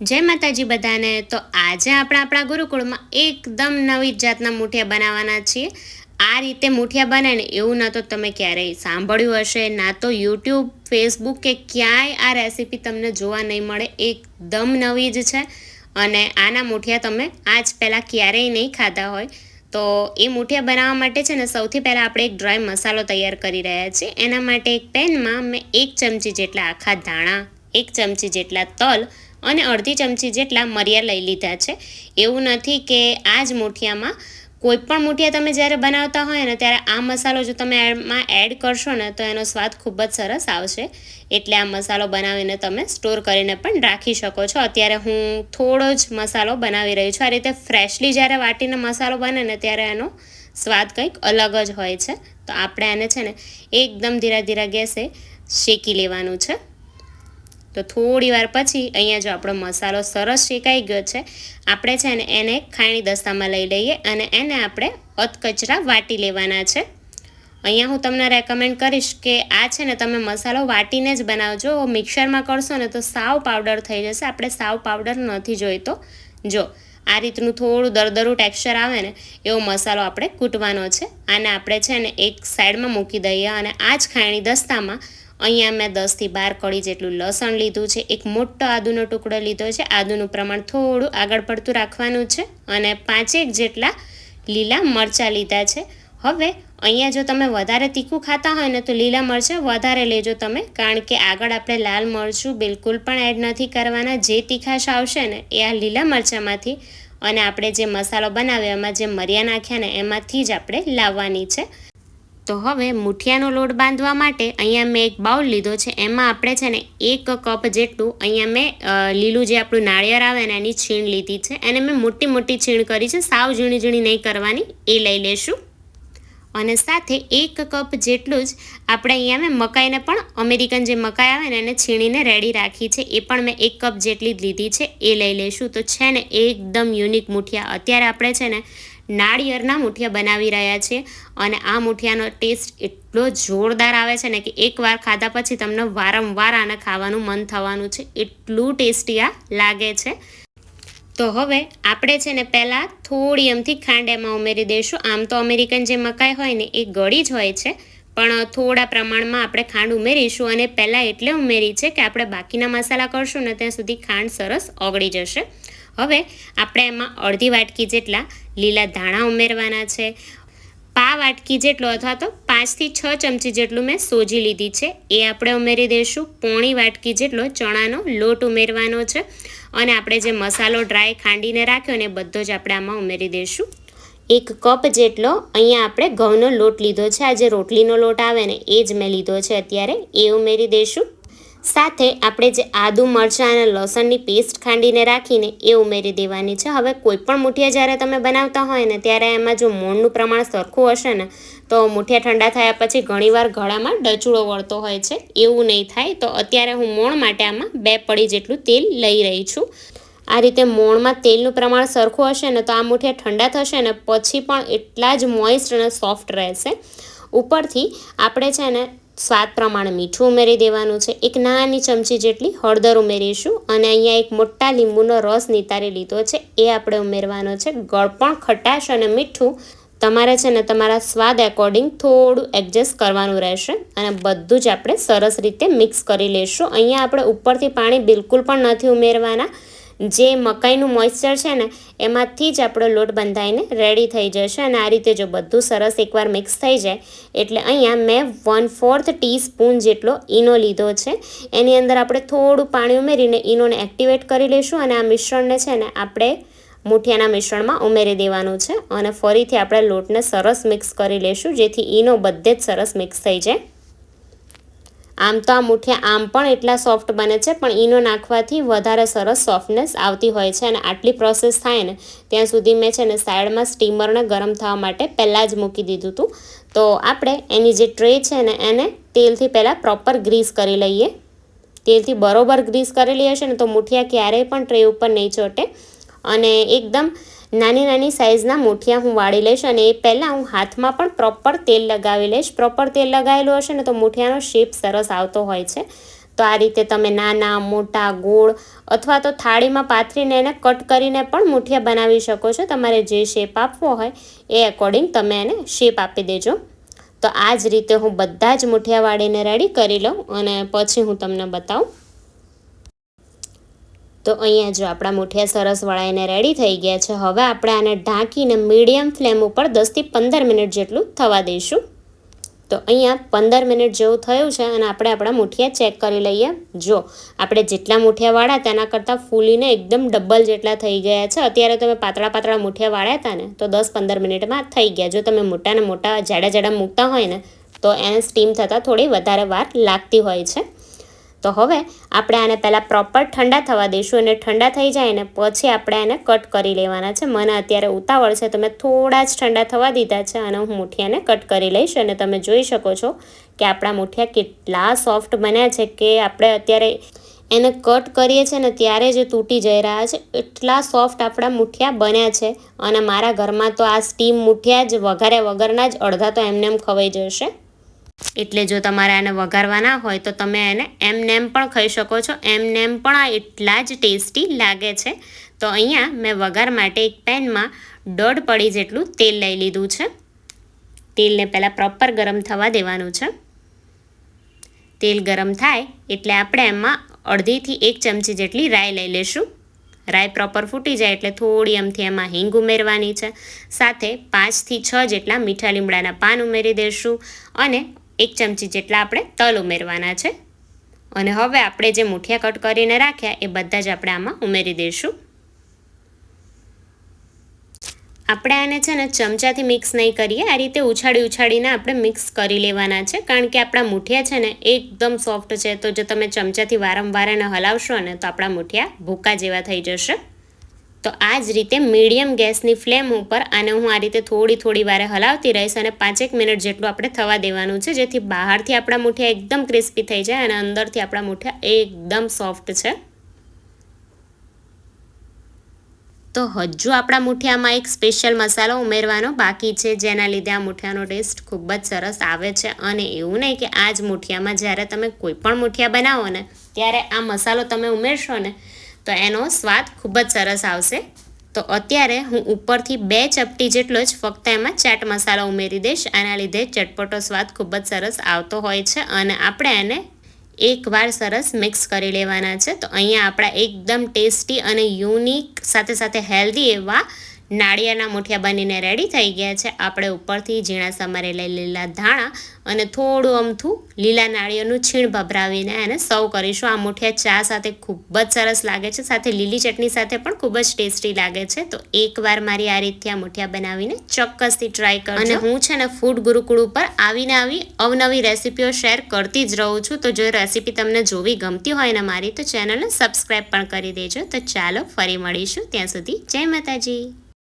જય માતાજી બધાને. તો આજે આપણે આપણા ગુરુકુળમાં એકદમ નવી જાતના મૂઠિયા બનાવવાના છીએ. આ રીતે મૂઠિયા બને ને એવું ના તો તમે ક્યારેય સાંભળ્યું હશે, ના તો યુટ્યુબ, ફેસબુક કે ક્યાંય આ રેસીપી તમને જોવા નહીં મળે. એકદમ નવી જ છે અને આના મૂઠિયા તમે આજ પહેલાં ક્યારેય નહીં ખાધા હોય. તો એ મૂઠિયા બનાવવા માટે છે ને સૌથી પહેલાં આપણે એક ડ્રાય મસાલો તૈયાર કરી રહ્યા છીએ. એના માટે એક પેનમાં મેં એક ચમચી જેટલા આખા ધાણા, એક ચમચી જેટલા તલ અને અડધી ચમચી જેટલા મરિયા લઈ લીધા છે. એવું નથી કે આ જ મૂઠિયામાં કોઈ પણ મૂઠિયા તમે જ્યારે બનાવતા હોય ને ત્યારે આ મસાલો જો તમે એમાં એડ કરશો ને તો એનો સ્વાદ ખૂબ જ સરસ આવશે. એટલે આ મસાલો બનાવીને તમે સ્ટોર કરીને પણ રાખી શકો છો. અત્યારે હું થોડો જ મસાલો બનાવી રહી છું. આ રીતે ફ્રેશલી જ્યારે વાટીને મસાલો બને ને ત્યારે એનો સ્વાદ કંઈક અલગ જ હોય છે. તો આપણે એને છે ને એકદમ ધીરા ધીરા ગેસે શેકી લેવાનું છે. તો થોડી વાર પછી અહીંયા જો આપણો મસાલો સરસ શેકાઈ ગયો છે, આપણે છે ને એને ખાયણી દસ્તામાં લઈ લઈએ અને એને આપણે અધકચરા વાટી લેવાના છે. અહીંયા હું તમને રેકમેન્ડ કરીશ કે આ છે ને તમે મસાલો વાટીને જ બનાવજો, મિક્સરમાં કરશો ને તો સાવ પાવડર થઈ જશે, આપણે સાવ પાવડર નથી જોઈતો. જો, આ રીતનું થોડું દરદરું ટેક્સચર આવે ને, એવો મસાલો આપણે કૂટવાનો છે. આને આપણે છે ને એક સાઈડમાં મૂકી દઈએ અને આ જ ખાયણી દસ્તામાં અહીંયા મેં દસથી બાર કળી જેટલું લસણ લીધું છે. એક મોટો આદુનો ટુકડો લીધો છે. આદુનું પ્રમાણ થોડું આગળ પડતું રાખવાનું છે અને પાંચેક જેટલા લીલા મરચાં લીધા છે. હવે અહીંયા જો તમે વધારે તીખું ખાતા હોય ને તો લીલા મરચાં વધારે લેજો તમે, કારણ કે આગળ આપણે લાલ મરચું બિલકુલ પણ એડ નથી કરવાના. જે તીખાશ આવશે ને એ આ લીલા મરચાંમાંથી અને આપણે જે મસાલો બનાવ્યો, એમાં જે મરિયા નાખ્યા ને એમાંથી જ આપણે લાવવાની છે. તો હવે મુઠિયાનો લોટ બાંધવા માટે અહીંયા મેં એક બાઉલ લીધો છે. એમાં આપણે છે ને એક કપ જેટલું અહીંયા મેં લીલું જે આપણું નાળિયેર આવે ને એની છીણ લીધી છે. એને મેં મોટી મોટી છીણ કરી છે. સાવ ઝીણી ઝીણી નહીં કરવાની. એ લઈ લેશું. અને સાથે એક કપ જેટલું જ આપણે અહીંયા મેં મકાઈને પણ, અમેરિકન જે મકાઈ આવે ને એને છીણીને રેડી રાખી છે. એ પણ મેં એક કપ જેટલી જ લીધી છે. એ લઈ લેશું. તો છે ને એકદમ યુનિક મુઠિયા. અત્યારે આપણે છે ને નાળિયેરના મૂઠિયા બનાવી રહ્યા છીએ અને આ મૂઠિયાનો ટેસ્ટ એટલો જોરદાર આવે છે ને કે એકવાર ખાધા પછી તમને વારંવાર આને ખાવાનું મન થવાનું છે. એટલું ટેસ્ટી આ લાગે છે. તો હવે આપણે છે ને પહેલાં થોડી એમથી ખાંડ એમાં ઉમેરી દઈશું. આમ તો અમેરિકન જે મકાઈ હોય ને એ ગળી જ હોય છે, પણ થોડા પ્રમાણમાં આપણે ખાંડ ઉમેરીશું અને પહેલાં એટલે ઉમેરી છે કે આપણે બાકીના મસાલા કરશું ને ત્યાં સુધી ખાંડ સરસ ઓગળી જશે. હવે આપણે એમાં અડધી વાટકી જેટલા લીલા ધાણા ઉમેરવાના છે. પા વાટકી જેટલો અથવા તો પાંચથી છ ચમચી જેટલું મેં સોજી લીધી છે. એ આપણે ઉમેરી દઈશું. પોણી વાટકી જેટલો ચણાનો લોટ ઉમેરવાનો છે. અને આપણે જે મસાલો ડ્રાય ખાંડીને રાખ્યો ને બધો જ આપણે આમાં ઉમેરી દઈશું. એક કપ જેટલો અહીંયા આપણે ઘઉંનો લોટ લીધો છે. આ જે રોટલીનો લોટ આવે ને, એ જ મેં લીધો છે અત્યારે. એ ઉમેરી દઈશું. સાથે આપણે જે આદુ, મરચાં અને લસણની પેસ્ટ ખાંડીને રાખીને એ ઉમેરી દેવાની છે. હવે કોઈપણ મૂઠિયા જ્યારે તમે બનાવતા હોય ને, ત્યારે એમાં જો મોણનું પ્રમાણ સરખું હશે ને, તો મૂઠિયા ઠંડા થયા પછી ઘણીવાર ગળામાં ડચુડો વળતો હોય છે. એવું નહીં થાય. તો અત્યારે હું મોણ માટે આમાં બે પડી જેટલું તેલ લઈ રહી છું. આ રીતે મોણમાં તેલનું પ્રમાણ સરખું હશે ને, તો આ મૂઠિયા ઠંડા થશે ને, પછી પણ એટલા જ મોઇસ્ટ અને સોફ્ટ રહેશે. ઉપરથી આપણે છે ને સ્વાદ પ્રમાણે મીઠું ઉમેરી દેવાનું છે. એક નાની ચમચી જેટલી હળદર ઉમેરીશું અને અહીંયા એક મોટા લીંબુનો રસ નિતારી લીધો છે. એ આપણે ઉમેરવાનો છે. ગળપણ ખટાશ અને મીઠું તમારે છે ને તમારા સ્વાદ એકોર્ડિંગ થોડું એડજસ્ટ કરવાનું રહેશે અને બધું જ આપણે સરસ રીતે મિક્સ કરી લઈશું અહીંયા આપણે ઉપરથી પાણી બિલકુલ પણ નથી ઉમેરવાના. જે મકાઈનું મોઇસ્ચર છે ને, એમાંથી જ આપણો લોટ બંધાઈને રેડી થઈ જશે. અને આ રીતે જો બધું સરસ એકવાર મિક્સ થઈ જાય, એટલે અહીંયા મેં વન ફોર્થ ટીસ્પૂન જેટલો ઈનો લીધો છે. એની અંદર આપણે થોડું પાણી ઉમેરીને ઈનોને એક્ટિવેટ કરી લઈશું અને આ મિશ્રણને છે ને આપણે મૂઠિયાના મિશ્રણમાં ઉમેરી દેવાનું છે. અને ફરીથી આપણે લોટને સરસ મિક્સ કરી લઈશું, જેથી ઈનો બધે જ સરસ મિક્સ થઈ જાય. આમ તો આ મુઠિયા આમ પણ એટલા સોફ્ટ બને છે, પણ ઈનો નાખવાથી વધારે સરસ સોફ્ટનેસ આવતી હોય છે અને આટલી પ્રોસેસ થાય ને, ત્યાં સુધી મેં છે ને સાઈડમાં સ્ટીમરને ગરમ થવા માટે પહેલાં જ મૂકી દીધું હતું તો આપણે એની જે ટ્રે છે ને, એને તેલથી પહેલાં પ્રોપર ગ્રીસ કરી લઈએ. તેલથી બરોબર ગ્રીસ કરેલી હશે ને, તો મુઠિયા ક્યારેય પણ ટ્રે ઉપર નહીં ચોટે. અને એકદમ નાની નાની સાઇઝના મૂઠિયા હું વાળી લઈશ અને એ પહેલાં હું હાથમાં પણ પ્રોપર તેલ લગાવી લઈશ. પ્રોપર તેલ લગાવેલું હશે ને તો મૂઠિયાનો શેપ સરસ આવતો હોય છે. તો આ રીતે તમે નાના, મોટા, ગોળ અથવા તો થાળીમાં પાથરીને એને કટ કરીને પણ મુઠિયા બનાવી શકો છો. તમારે જે શેપ આપવો હોય એ એકોર્ડિંગ તમે એને શેપ આપી દેજો. તો આ જ રીતે હું બધા જ મુઠિયા વાળીને રેડી કરી લઉં અને પછી હું તમને બતાવું. તો અહીંયા જો આપણા મુઠિયા સરસ વળાઈને રેડી થઈ ગયા છે. હવે આપણે આને ઢાંકીને મીડિયમ ફ્લેમ ઉપર દસથી પંદર મિનિટ જેટલું થવા દઈશું. તો અહીંયા પંદર મિનિટ જેવું થયું છે અને આપણે આપણા મુઠિયા ચેક કરી લઈએ. જો આપણે જેટલા મુઠિયા વાળ્યા તેના કરતાં ફૂલીને એકદમ ડબલ જેટલા થઈ ગયા છે. અત્યારે તમે પાતળા પાતળા મુઠિયા વાળ્યા હતા ને, તો દસ પંદર મિનિટમાં થઈ ગયા. જો તમે મોટા ને મોટા, જાડા જાડા મૂકતા હોય ને, તો એને સ્ટીમ થતાં થોડી વધારે વાર લાગતી હોય છે. તો હવે આપણે આને પહેલાં પ્રોપર ઠંડા થવા દઈશું અને ઠંડા થઈ જાય ને પછી આપણે એને કટ કરી લેવાના છે. મને અત્યારે ઉતાવળ છે, તો મેં થોડા જ ઠંડા થવા દીધા છે અને હું મુઠિયાને કટ કરી લઈશ અને તમે જોઈ શકો છો કે આપણા મુઠિયા કેટલા સોફ્ટ બન્યા છે કે આપણે અત્યારે એને કટ કરીએ છીએ ને ત્યારે જે તૂટી જઈ રહ્યા છે, એટલા સોફ્ટ આપણા મુઠિયા બન્યા છે. અને મારા ઘરમાં તો આ સ્ટીમ મુઠિયા જ વઘાર્યા વગરના જ અડધા તો એમને એમ ખવાઈ જશે. એટલે જો તમારે આને વઘારવાના હોય તો તમે એને એમનેમ પણ ખાઈ શકો છો. એમનેમ પણ આ એટલા જ ટેસ્ટી લાગે છે. તો અહીંયા મેં વઘાર માટે એક પેનમાં દોઢ પડી જેટલું તેલ લઈ લીધું છે. તેલને પહેલાં પ્રોપર ગરમ થવા દેવાનું છે. તેલ ગરમ થાય એટલે આપણે એમાં અડધીથી એક ચમચી જેટલી રાઈ લઈ લેશું. રાઈ પ્રોપર ફૂટી જાય એટલે થોડી એમથી એમાં હિંગ ઉમેરવાની છે. સાથે પાંચથી છ જેટલા મીઠા લીમડાના પાન ઉમેરી દઈશું અને એક ચમચી જેટલા આપણે તલ ઉમેરવાના છે. અને હવે આપણે જે મુઠિયા કટ કરીને રાખ્યા એ બધા જ આપણે આમાં ઉમેરી દઈશું. આપણે આને છે ને ચમચાથી મિક્સ નહીં કરીએ. આ રીતે ઉછાળી ઉછાળીને આપણે મિક્સ કરી લેવાના છે. કારણ કે આપણા મુઠિયા છે ને એકદમ સોફ્ટ છે. તો જો તમે ચમચાથી વારંવાર એને હલાવશો ને તો આપણા મુઠિયા ભૂકા જેવા થઈ જશે. તો આ જ રીતે મીડિયમ ગેસની ફ્લેમ ઉપર આને હું આ રીતે થોડી થોડી વારે હલાવતી રહીશ અને પાંચેક મિનિટ જેટલું આપણે થવા દેવાનું છે, જેથી બહારથી આપણા મૂઠિયા એકદમ ક્રિસ્પી થઈ જાય અને અંદરથી આપણા મૂઠિયા એકદમ સોફ્ટ છે. તો હજુ આપણા મુઠિયામાં એક સ્પેશિયલ મસાલો ઉમેરવાનો બાકી છે, જેના લીધે આ મુઠિયાનો ટેસ્ટ ખૂબ જ સરસ આવે છે. અને એવું નહીં કે આ જ મુઠિયામાં જ્યારે તમે કોઈ પણ મુઠિયા બનાવો ને, ત્યારે આ મસાલો તમે ઉમેરશો ને તો એનો સ્વાદ ખૂબ જ સરસ આવશે. તો અત્યારે હું ઉપરથી બે ચપટી જેટલો જ ફક્ત એમાં ચાટ મસાલો ઉમેરી દઈશ. આના લીધે ચટપટો સ્વાદ ખૂબ જ સરસ આવતો હોય છે અને આપણે એને એકવાર સરસ મિક્સ કરી લેવાના છે. તો અહીંયા આપણા એકદમ ટેસ્ટી અને યુનિક સાથે સાથે હેલ્ધી એવા નાળિયેરના મુઠિયા બનીને રેડી થઈ ગયા છે. આપણે ઉપરથી ઝીણા સમારેલા લીલા ધાણા અને થોડું અમથું લીલા નાળિયાનું છીણ ભભરાવીને એને સર્વ કરીશું. આ મુઠિયા ચા સાથે ખૂબ જ સરસ લાગે છે. સાથે લીલી ચટણી સાથે પણ ખૂબ જ ટેસ્ટી લાગે છે. તો એકવાર મારી આ રીતથી આ મુઠિયા બનાવીને ચોક્કસથી ટ્રાય કરજો. અને હું છે ને ફૂડ ગુરુકુળ ઉપર આવીને આવી અવનવી રેસીપીઓ શેર કરતી જ રહું છું. તો જો રેસીપી તમને જોવી ગમતી હોય ને મારી, તો ચેનલને સબસ્ક્રાઈબ પણ કરી દેજો. તો ચાલો ફરી મળીશું. ત્યાં સુધી જય માતાજી.